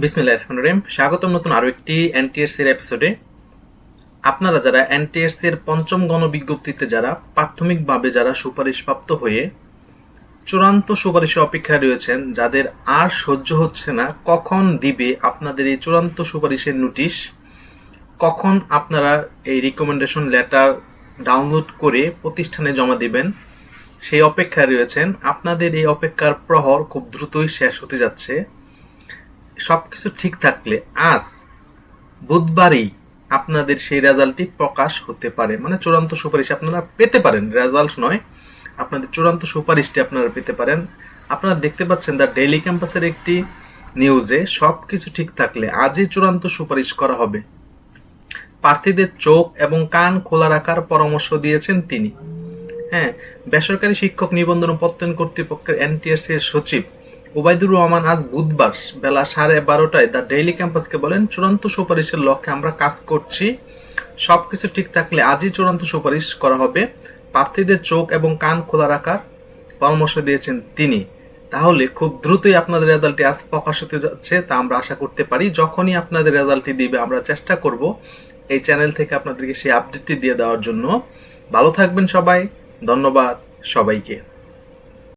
বিসমিল্লাহ রহমান রহিম। স্বাগতম নতুন আরও একটি এনটিএস এর এপিসোডে আপনারা যারা এনটিএস এর পঞ্চম গণবিজ্ঞপ্তিতে যারা, প্রাথমিকভাবে যারা সুপারিশপ্রাপ্ত হয়ে চূড়ান্ত সুপারিশের অপেক্ষায় রয়েছেন, যাদের আর সহ্য হচ্ছে না, কখন দিবে আপনাদের এই চূড়ান্ত সুপারিশের নোটিশ, কখন আপনারা এই রিকমেন্ডেশন লেটার ডাউনলোড করে প্রতিষ্ঠানে জমা দিবেন, সেই অপেক্ষায় রয়েছেন। আপনাদের এই অপেক্ষার প্রহর খুব দ্রুতই শেষ হতে যাচ্ছে। সবকিছু ঠিক থাকলে আজ বুধবারই আপনাদের সেই রেজাল্টটি প্রকাশ হতে পারে। মানে চূড়ান্ত সুপারিশ আপনারা পেতে পারেন। রেজাল্ট নয়, আপনাদের চূড়ান্ত সুপারিশটি আপনারা পেতে পারেন। আপনারা দেখতে পাচ্ছেন দ্য ডেইলি ক্যাম্পাসের একটি নিউজে সব কিছু ঠিক থাকলে আজই চূড়ান্ত সুপারিশ করা হবে। প্রার্থীদের চোখ এবং কান খোলা রাখার পরামর্শ দিয়েছেন তিনি। হ্যাঁ বেসরকারি শিক্ষক নিবন্ধন প্রত্যয়ন কর্তৃপক্ষের এনটিএসসি এর সচিব ওবায়দুর রহমান আজ বুধবার বেলা সাড়ে বারোটায় দ্য ডেইলি ক্যাম্পাসকে বলেন, চূড়ান্ত সুপারিশের লক্ষ্যে আমরা কাজ করছি। সব কিছু ঠিক থাকলে আজই চূড়ান্ত সুপারিশ করা হবে। প্রার্থীদের চোখ এবং কান খোলা রাখার পরামর্শ দিয়েছেন তিনি। তাহলে খুব দ্রুতই আপনাদের রেজাল্টটি আজ প্রকাশ হতে যাচ্ছে, তা আমরা আশা করতে পারি। যখনই আপনাদের রেজাল্টটি দিবে, আমরা চেষ্টা করব এই চ্যানেল থেকে আপনাদেরকে সেই আপডেটটি দিয়ে দেওয়ার জন্য। ভালো থাকবেন সবাই। ধন্যবাদ সবাইকে।